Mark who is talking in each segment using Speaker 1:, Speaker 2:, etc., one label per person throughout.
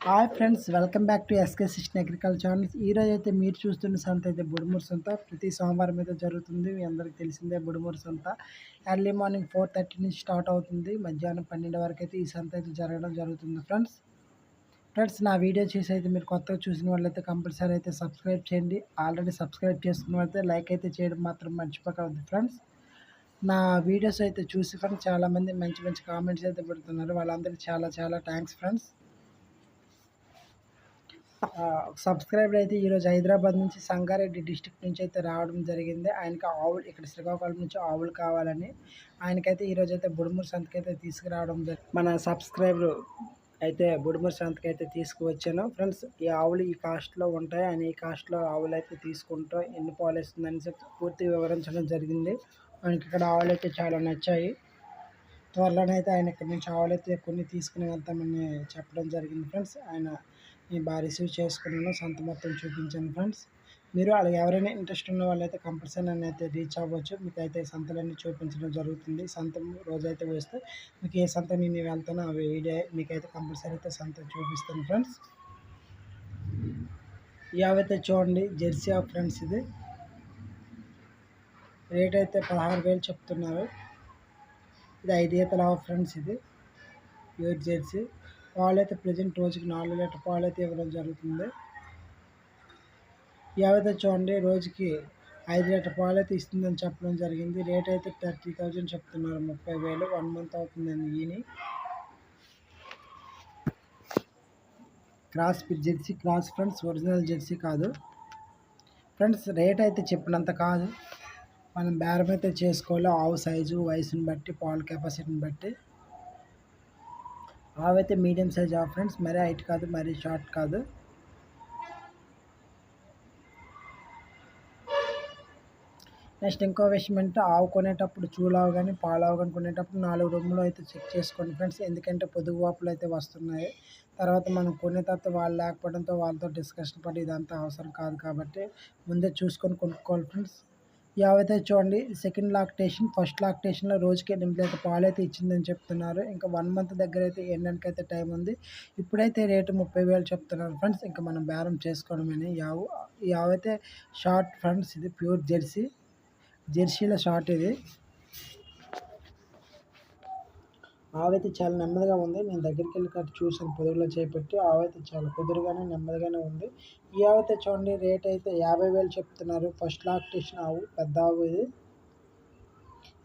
Speaker 1: Hi friends welcome back to SK సిస్టన్ agriculture channels ఈరోజు అయితే మీరు చూస్తున్న సంత అయితే బుడుమూరు సంత. ప్రతి సోమవారం అయితే జరుగుతుంది. మీ అందరికీ తెలిసిందే బుడుమూరు సంత. ఎర్లీ మార్నింగ్ ఫోర్ థర్టీ నుంచి స్టార్ట్ అవుతుంది. మధ్యాహ్నం పన్నెండు వరకు అయితే ఈ సంత అయితే జరగడం జరుగుతుంది ఫ్రెండ్స్ ఫ్రెండ్స్ నా వీడియో చూసి అయితే మీరు కొత్తగా చూసిన వాళ్ళైతే కంపల్సరీ అయితే సబ్స్క్రైబ్ చేయండి. ఆల్రెడీ సబ్స్క్రైబ్ చేసుకున్న వాళ్ళైతే లైక్ అయితే చేయడం మాత్రం మర్చిపోకూడదు ఫ్రెండ్స్ నా వీడియోస్ అయితే చూసి ఫ్రెండ్స్ చాలామంది మంచి మంచి కామెంట్స్ అయితే పెడుతున్నారు. వాళ్ళందరికీ చాలా చాలా థ్యాంక్స్ ఫ్రెండ్స్ సబ్స్క్రైబర్ అయితే ఈరోజు హైదరాబాద్ నుంచి సంగారెడ్డి డిస్టిక్ నుంచి అయితే రావడం జరిగింది. ఆయనకి ఆవులు ఇక్కడ శ్రీకాకుళం నుంచి ఆవులు కావాలని ఆయనకైతే ఈరోజు అయితే బుడుమూరు సంతకి అయితే తీసుకురావడం జరిగింది మన సబ్స్క్రైబర్ అయితే బుడుమూరు సంతకి అయితే తీసుకువచ్చాను. ఫ్రెండ్స్ ఈ ఆవులు ఈ కాస్ట్లో ఉంటాయి. ఆయన ఈ కాస్ట్లో ఆవులు అయితే తీసుకుంటాం ఎన్ని పాలు వేస్తుందని చెప్పి పూర్తి వివరించడం జరిగింది. ఆయనకి ఇక్కడ ఆవులు అయితే చాలా నచ్చాయి. త్వరలోనైతే ఆయన ఇక్కడ నుంచి ఆవులు అయితే కొన్ని తీసుకుని వెళ్తామని చెప్పడం జరిగింది. ఫ్రెండ్స్ ఆయన నేను బాగా రిసీవ్ చేసుకున్నాను. సంత మొత్తం చూపించాను ఫ్రెండ్స్. మీరు అలాగే ఎవరైనా ఇంట్రెస్ట్ ఉన్న వాళ్ళైతే కంపల్సరీ నన్ను అయితే రీచ్ అవ్వచ్చు. మీకు అయితే సంతలన్నీ చూపించడం జరుగుతుంది. సంత రోజైతే వేస్తే మీకు ఏ సంత నేను వెళ్తానో ఆ వీడియో మీకైతే కంపల్సరీ అయితే సంత చూపిస్తాను ఫ్రెండ్స్. యావైతే చూడండి జెర్సీ ఆఫ్ ఫ్రెండ్స్ ఇది. రేట్ అయితే పదహారు వేలు చెప్తున్నారు. ఇది ఐదు ఈతల ఆఫ్ ఫ్రెండ్స్ ఇది. Pure jersey. పాలు అయితే ప్రజెంట్ రోజుకి నాలుగు లీటర్ పాలు అయితే ఇవ్వడం జరుగుతుంది. ఏవైతే చూడండి రోజుకి ఐదు లీటర్ పాలు అయితే ఇస్తుందని చెప్పడం జరిగింది. రేట్ అయితే థర్టీ థౌజండ్ చెప్తున్నారు. ముప్పై వేలు వన్ మంత్ అవుతుందండి ఈని cross jersey cross friends original jersey కాదు. ఫ్రెండ్స్ రేట్ అయితే చెప్పినంత కాదు. మనం బేరం అయితే చేసుకోవాలి. ఆవు సైజు వయసుని బట్టి పాలు కెపాసిటీని బట్టి. ఆవైతే మీడియం సైజ్ ఆఫ్ ఫ్రెండ్స్ మరీ హైట్ కాదు మరీ షార్ట్ కాదు నెక్స్ట్ ఇంకో విషయం అంటే ఆవు కొనేటప్పుడు చూలావు కానీ పాలావు కానీ కొనేటప్పుడు నాలుగు రూములు అయితే చెక్ చేసుకోండి ఫ్రెండ్స్ ఎందుకంటే పొదుగు వాపులు అయితే వస్తున్నాయి. తర్వాత మనం కొనే తర్వాత వాళ్ళు లేకపోవడంతో వాళ్ళతో డిస్కషన్ పడి ఇదంతా అవసరం కాదు కాబట్టి ముందే చూసుకొని కొనుక్కోవాలి ఫ్రెండ్స్ యావైతే చూడండి సెకండ్ లాక్టేషన్ ఫస్ట్ లాక్టేషన్లో రోజుకి ఎనిమిది లీటర్ పాలు అయితే ఇచ్చిందని చెప్తున్నారు. ఇంకా వన్ మంత్ దగ్గర అయితే ఎండడానికి అయితే టైం ఉంది. ఇప్పుడైతే రేటు ముప్పై వేలు చెప్తున్నారు ఫ్రెండ్స్ ఇంకా మనం బేరం చేసుకోవడమని. యావు యావైతే షార్ట్ ఫ్రెండ్స్ ఇది ప్యూర్ జెర్సీ. జెర్సీలో షార్ట్ ఇది. ఆవైతే చాలా నెమ్మదిగా ఉంది. నేను దగ్గరికి వెళ్ళి కట్టి చూసాను పొదుగులో చేపెట్టి ఆవైతే చాలా కుదురుగానే నెమ్మదిగానే ఉంది. ఈ ఆవైతే చూడండి రేట్ అయితే యాభై వేలు చెప్తున్నారు. ఫస్ట్ లాక్టేషన్ ఆవు పెద్ద ఆవు ఇది.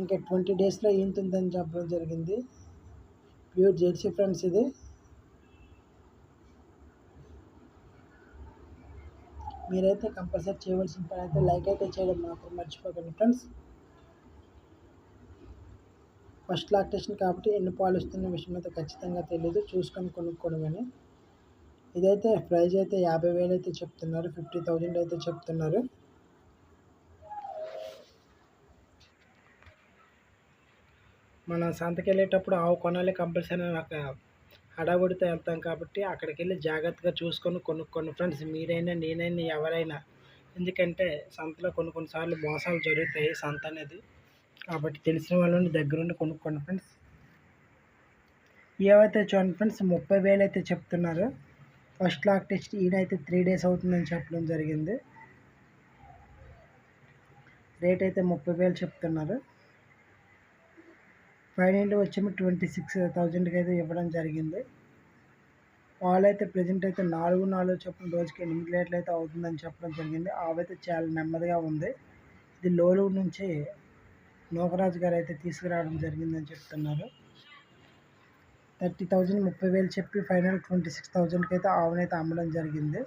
Speaker 1: ఇంకా ట్వంటీ డేస్లో ఈంతుందని చెప్పడం జరిగింది. ప్యూర్ జెర్సీ ఫ్రెండ్స్ ఇది. మీరైతే కంపల్సరీ చేయవలసిన పని అయితే లైక్ అయితే చేయడం మాత్రం మర్చిపోకండి. ఫ్రెండ్స్ ఫస్ట్ లాక్టేషన్ కాబట్టి ఎన్ని పాలు ఇస్తున్న విషయం అయితే ఖచ్చితంగా తెలియదు చూసుకొని కొనుక్కోవడమని. ఇదైతే ప్రైజ్ అయితే యాభై వేలు అయితే చెప్తున్నారు. ఫిఫ్టీ థౌజండ్ అయితే చెప్తున్నారు. మనం సంతకి వెళ్ళేటప్పుడు ఆవు కొనాలి కంపల్సరీ ఒక హడావుడితో వెళ్తాం కాబట్టి అక్కడికి వెళ్ళి జాగ్రత్తగా చూసుకొని కొనుక్కోండి ఫ్రెండ్స్. మీరైనా నేనైనా ఎవరైనా. ఎందుకంటే సంతలో కొన్ని కొన్నిసార్లు మోసాలు జరుగుతాయి సంత అనేది. కాబట్టి తెలిసిన వాళ్ళని దగ్గరుండి కొనుక్కోండి ఫ్రెండ్స్. ఏవైతే చూడండి ఫ్రెండ్స్ ముప్పై వేలు అయితే చెప్తున్నారు. ఫస్ట్ లాక్ టెస్ట్ ఈయనైతే త్రీ డేస్ అవుతుందని చెప్పడం జరిగింది. రేట్ అయితే ముప్పై వేలు చెప్తున్నారు. ఫైనల్ వచ్చి ట్వంటీ సిక్స్ థౌజండ్కి అయితే ఇవ్వడం జరిగింది. వాళ్ళు అయితే ప్రజెంట్ అయితే నాలుగు నాలుగు చెప్పిన రోజుకి ఎనిమిది లీటర్లు అయితే అవుతుందని చెప్పడం జరిగింది. ఆవైతే చాలా నెమ్మదిగా ఉంది. ఇది లోలు నుంచి లోకరాజు గారు అయితే తీసుకురావడం జరిగిందని చెప్తున్నారు. థర్టీ థౌజండ్ ముప్పై వేలు చెప్పి ఫైనల్ ట్వంటీ సిక్స్ థౌజండ్కి అయితే ఆవునైతే అమ్మడం జరిగింది.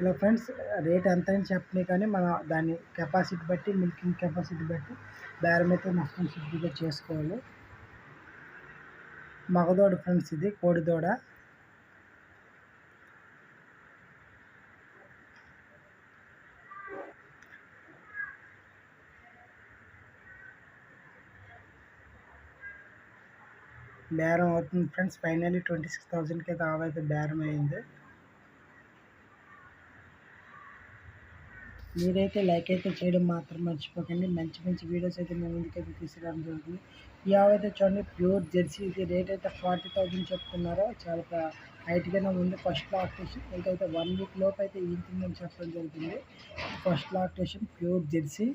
Speaker 1: ఇలా ఫ్రెండ్స్ రేట్ ఎంత అని చెప్పినాయి కానీ మన దాని కెపాసిటీ బట్టి మిల్కింగ్ కెపాసిటీ బట్టి బేరం అయితే నష్టం శుద్ధిగా చేసుకోవాలి. మగదోడ ఫ్రెండ్స్ ఇది కోడిదోడ. బేరం అవుతుంది ఫ్రెండ్స్. ఫైనల్లీ ట్వంటీ సిక్స్ థౌజండ్కి అయితే ఆవైతే బేరం అయింది. మీరైతే లైక్ అయితే చేయడం మాత్రం మర్చిపోకండి. మంచి మంచి వీడియోస్ అయితే మేము ముందుకైతే తీసుకురావడం జరుగుతుంది. ఈ ఆవు అయితే చూడండి ప్యూర్ జెర్సీ. ఇది రేట్ అయితే ఫార్టీ థౌజండ్ చెప్తున్నారు. చాలా హైట్గానే ఉంది. ఫస్ట్ లాక్టేషన్ ఇంకైతే వన్ వీక్ లోపు అయితే ఈతుందని చెప్పడం జరిగింది first lactation pure jersey.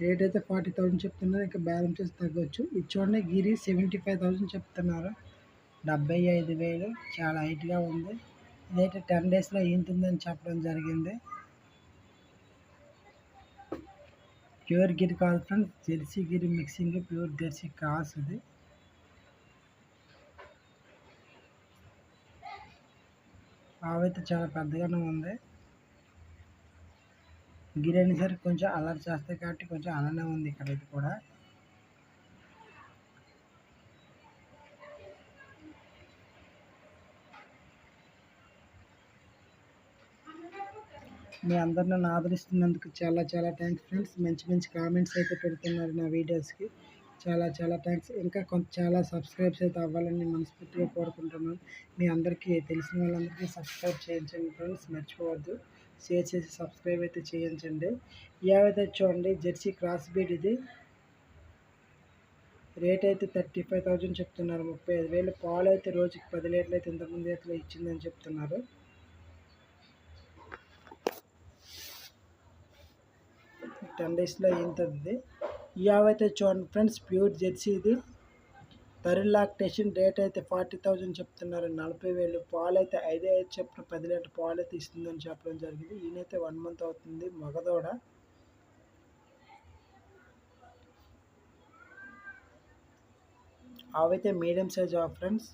Speaker 1: Rate అయితే ఫార్టీ థౌసండ్ చెప్తున్నారు. ఇంకా బ్యాలెన్స్ చేసి తగ్గొచ్చు. ఇది చూడండి గిరి సెవెంటీ ఫైవ్ థౌసండ్ చెప్తున్నారు. డెబ్బై ఐదు వేలు. చాలా హైట్గా ఉంది. ఇదైతే టెన్ డేస్లో ఏంటుందని చెప్పడం జరిగింది. ప్యూర్ గిరి కాదు friends jersey Gir mixing pure jersey cross ఇది. ఆవైతే చాలా పెద్దగానే ఉంది. గిరి సార్ కొంచెం అలర్ట్ చేస్తాయి కాబట్టి కొంచెం అలానే ఉంది ఇక్కడైతే కూడా. మీ అందరు నన్ను ఆదరిస్తున్నందుకు చాలా చాలా థ్యాంక్స్ ఫ్రెండ్స్ మంచి మంచి కామెంట్స్ అయితే పెడుతున్నారు నా వీడియోస్కి చాలా చాలా థ్యాంక్స్ ఇంకా కొంత చాలా సబ్స్క్రైబ్స్ అయితే అవ్వాలని మనస్ఫూర్తిగా కోరుకుంటున్నాను. మీ అందరికీ తెలిసిన వాళ్ళందరికీ సబ్స్క్రైబ్ చేయించండి ఫ్రెండ్స్ మర్చిపోవద్దు. షేర్ చేసి సబ్స్క్రైబ్ అయితే చేయించండి. ఏవైతే చూడండి. జెర్సీ క్రాస్ బీడ్ ఇది. రేట్ అయితే థర్టీ ఫైవ్ థౌజండ్ చెప్తున్నారు. ముప్పై ఐదు వేలు. పాలు అయితే రోజుకి పది లీటర్లు అయితే ఇంతకుముందు అయితే ఇచ్చిందని చెప్తున్నారు. టెన్ డేస్లో ఏంటది ఈ అయితే చూడండి. ఫ్రెండ్స్ ప్యూర్ జెర్సీ ఇది. థర్డ్ లాక్టేషన్ రేట్ అయితే ఫార్టీ థౌజండ్ చెప్తున్నారు. నలభై వేలు. పాలు అయితే ఐదే ఐదు చెప్పిన పది లీటర్ పాలు అయితే ఇస్తుందని చెప్పడం జరిగింది. ఈయనైతే వన్ మంత్ అవుతుంది. మగదోడ? అవైతే మీడియం సైజ్ ఆఫ్ ఫ్రెండ్స్.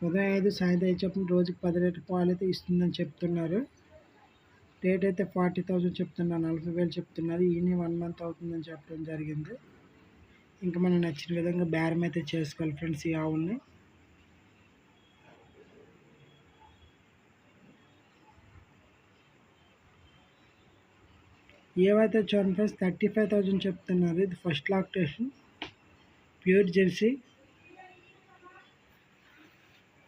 Speaker 1: ఉదయం ఐదు సాయంత్రం ఐదు చెప్పిన రోజుకి పది లీటర్ పాలు అయితే ఇస్తుందని చెప్తున్నారు. రేట్ అయితే ఫార్టీ థౌజండ్ చెప్తున్నారు నలభై వేలు చెప్తున్నారు ఈయన వన్ మంత్ అవుతుందని చెప్పడం జరిగింది. ఇంకా మనం నచ్చిన విధంగా బేరం అయితే చేసుకోవాలి ఫ్రెండ్స్ ఈ ఆవుల్ని. ఏవైతే చూడండి ఫ్రెండ్స్ థర్టీ ఫైవ్ థౌజండ్ చెప్తున్నారు ఇది ఫస్ట్ లాక్టేషన్ ప్యూర్ జెర్సీ.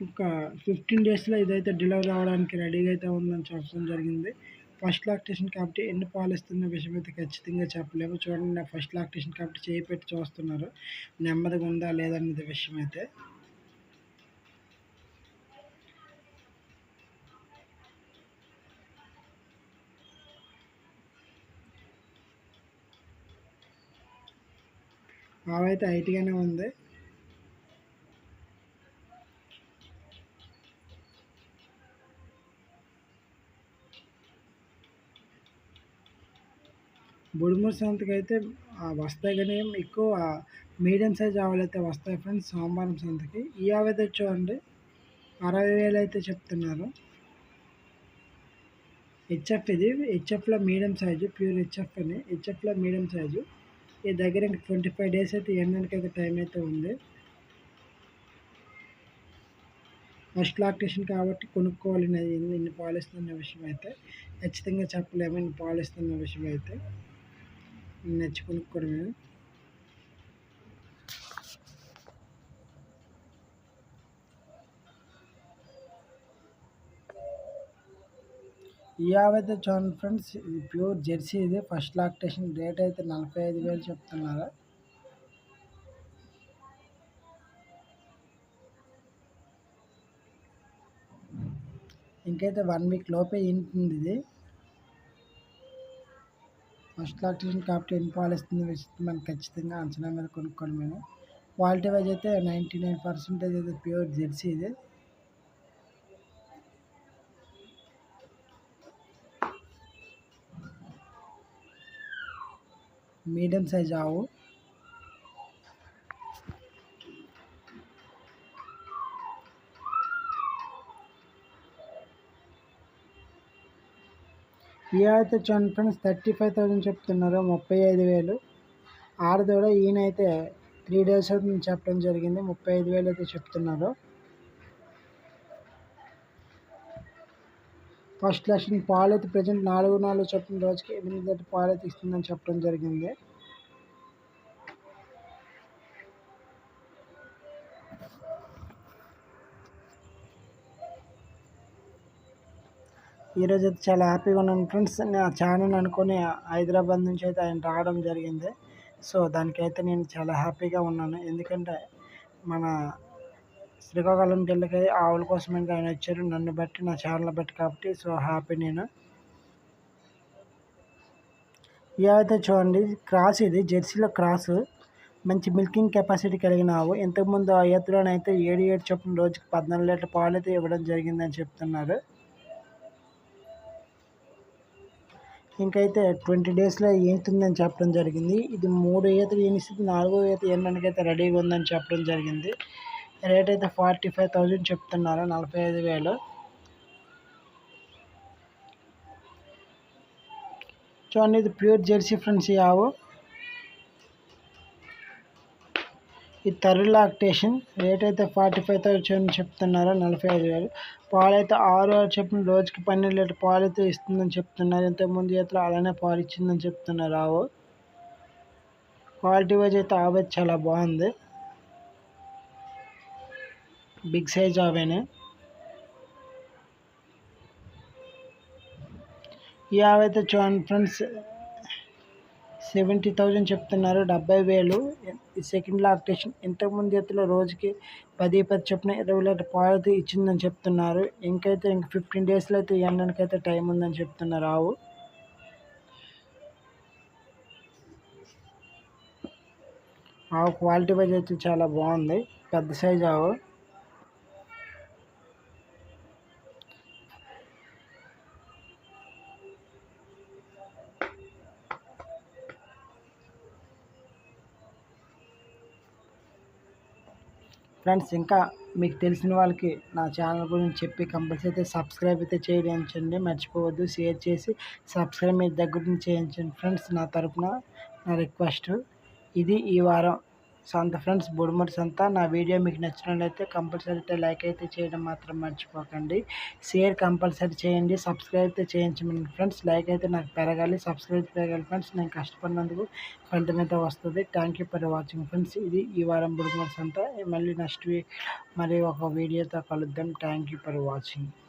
Speaker 1: ఇంకా ఫిఫ్టీన్ డేస్లో ఇదైతే డెలివరీ అవ్వడానికి రెడీగా అయితే ఉందని చెప్పడం జరిగింది. ఫస్ట్ లాక్టేషన్ కాబట్టి ఎన్ని పాలు ఇస్తున్న విషయం అయితే ఖచ్చితంగా చెప్పలేము. చూడండి నా ఫస్ట్ లాక్టేషన్ కాబట్టి చేయి పెట్టి చూస్తున్నారు. నెమ్మదిగా ఉందా లేదన్నది విషయం అయితే. ఆవైతే హైట్గానే ఉంది. బుడుమూరు సంతకి అయితే వస్తాయి కానీ ఎక్కువ మీడియం సైజ్ ఆవులు అయితే వస్తాయి ఫ్రెండ్స్ సోమవారం సంతకి. ఈ ఆవు అయితే చూడండి అరవై వేలు అయితే చెప్తున్నారు. హెచ్ఎఫ్ ఇది హెచ్ఎఫ్లో మీడియం సైజు ప్యూర్ హెచ్ఎఫ్ అని హెచ్ఎఫ్లో మీడియం సైజు. ఈ దగ్గర ఇంకా ట్వంటీ ఫైవ్ డేస్ అయితే ఎండడానికి అయితే టైం అయితే ఉంది. ఫస్ట్ లాక్టేషన్ కాబట్టి కొనుక్కోవాలి ఇన్ని పాలిస్తున్న విషయం అయితే ఖచ్చితంగా చెప్పలేము ఇన్ని పాలిస్తున్న విషయం అయితే. నచ్చి కొనుక్కోవడమే ఈ ఆవైతే చూడండి ఫ్రెండ్స్ ప్యూర్ జెర్సీ ఇది. ఫస్ట్ లాక్టేషన్ రేట్ అయితే నలభై ఐదు వేలు చెప్తున్నారు. ఇంకైతే వన్ వీక్ లోపే ఇంటుంది ఇది. ఫస్ట్ లాక్టేషన్ కాబట్టి ఎన్ని పాలు ఇస్తుంది మనం ఖచ్చితంగా అంచనా మీద కొనుక్కోండి మేము. క్వాలిటీ వైజ్ అయితే నైంటీ నైన్ పర్సెంటేజ్ అయితే ప్యూర్ జెర్సీ ఇది. మీడియం సైజ్ ఆవు. అయితే చూడండి ఫ్రెండ్స్ థర్టీ ఫైవ్ థౌసండ్ చెప్తున్నారు ముప్పై ఐదు వేలు. ఆడదోడ ఈయన అయితే త్రీ డేస్ అవుతుంది చెప్పడం జరిగింది ముప్పై ఐదు వేలు అయితే చెప్తున్నారు. ఫస్ట్ లక్షన్ పాలు అయితే ప్రజెంట్ నాలుగు నాలుగు చెప్పిన రోజుకి ఎనిమిది లీటర్ పాలు అయితే ఇస్తుందని చెప్పడం జరిగింది. ఈరోజు అయితే చాలా హ్యాపీగా ఉన్నాను ఫ్రెండ్స్. నా ఛానల్ అనుకొని హైదరాబాద్ నుంచి అయితే ఆయన రావడం జరిగింది. సో దానికైతే నేను చాలా హ్యాపీగా ఉన్నాను. ఎందుకంటే మన శ్రీకాకుళం జిల్లాకి ఆవుల కోసం ఇంకా ఆయన వచ్చారు. నన్ను బట్టి నా ఛానల్ బట్టి కాబట్టి సో హ్యాపీ నేను. ఇవైతే చూడండి. క్రాస్ ఇది జెర్సీలో క్రాస్. మంచి మిల్కింగ్ కెపాసిటీ కలిగిన ఆవు. ఇంతకుముందు ఆ ఎత్తులోనైతే ఏడు ఏడు చొప్పున రోజుకి పద్నాలుగు లీటర్ పాలు అయితే ఇవ్వడం జరిగిందని చెప్తున్నారు. ఇంకైతే ట్వంటీ డేస్లో ఏతుందని చెప్పడం జరిగింది. ఇది మూడు ఈతలు ఏనిస్తుంది నాలుగో ఈత ఎన్నడానికి అయితే రెడీగా ఉందని చెప్పడం జరిగింది. రేట్ అయితే ఫార్టీ ఫైవ్ థౌజండ్ చెప్తున్నారు నలభై ఐదు వేలు. చూడండి ఇది ప్యూర్ జెర్సీ ఫ్రెండ్స్ ఈ ఆవు. ఈ థర్డ్ లాక్టేషన్ రేట్ అయితే ఫార్టీ ఫైవ్ థౌసండ్ చెప్తున్నారు? నలభై ఐదు వేలు. పాలు అయితే ఆరు ఆరు చెప్పిన రోజుకి పన్నెండు లీటర్ పాలు అయితే ఇస్తుందని చెప్తున్నారు. ఇంతకుముందు చేతిలో అలానే పాలు ఇచ్చిందని చెప్తున్నారు. ఆవు. క్వాలిటీ వైజ్ అయితే ఆవు చాలా బాగుంది. బిగ్ సైజ్ ఆవేనే. ఈ ఆవైతే చూడండి ఫ్రెండ్స్ సెవెంటీ థౌజండ్ చెప్తున్నారు. డెబ్బై వేలు. సెకండ్ లాక్టేషన్ ఇంతకుముందు ఎత్తులో రోజుకి పది పది చొప్పున ఇరవై లీటర్ పాలు ఇచ్చిందని చెప్తున్నారు. ఇంకైతే ఇంక ఫిఫ్టీన్ డేస్లో అయితే ఎండడానికి అయితే టైం ఉందని చెప్తున్నారు. ఆవు. ఆవు క్వాలిటీ వైజ్ అయితే చాలా బాగుంది. పెద్ద సైజ్ ఆవు. ఫ్రెండ్స్ ఇంకా మీకు తెలిసిన వాళ్ళకి నా ఛానల్ గురించి చెప్పి కంపల్సరీ అయితే సబ్స్క్రైబ్ అయితే చేయించండి మర్చిపోవద్దు షేర్ చేసి సబ్స్క్రైబ్ మీ దగ్గర నుంచి చేయించండి. ఫ్రెండ్స్ నా తరపున నా రిక్వెస్ట్ ఇది ఈ వారం సో అంత ఫ్రెండ్స్ బుడుమర్స్ అంతా నా వీడియో మీకు నచ్చినట్లయితే కంపల్సరీ అయితే లైక్ అయితే చేయడం మాత్రం మర్చిపోకండి. షేర్ కంపల్సరీ చేయండి సబ్స్క్రైబ్ అయితే చేయించండి ఫ్రెండ్స్. లైక్ అయితే నాకు పెరగాలి సబ్స్క్రైబ్ పెరగాలి ఫ్రెండ్స్. నేను కష్టపడినందుకు ఫలితం అయితే వస్తుంది. Thank you for watching friends ఇది ఈ వారం బుడుమర్స్ అంతా. మళ్ళీ నెక్స్ట్ వీక్ మరి ఒక వీడియోతో కలుద్దాం. Thank you for watching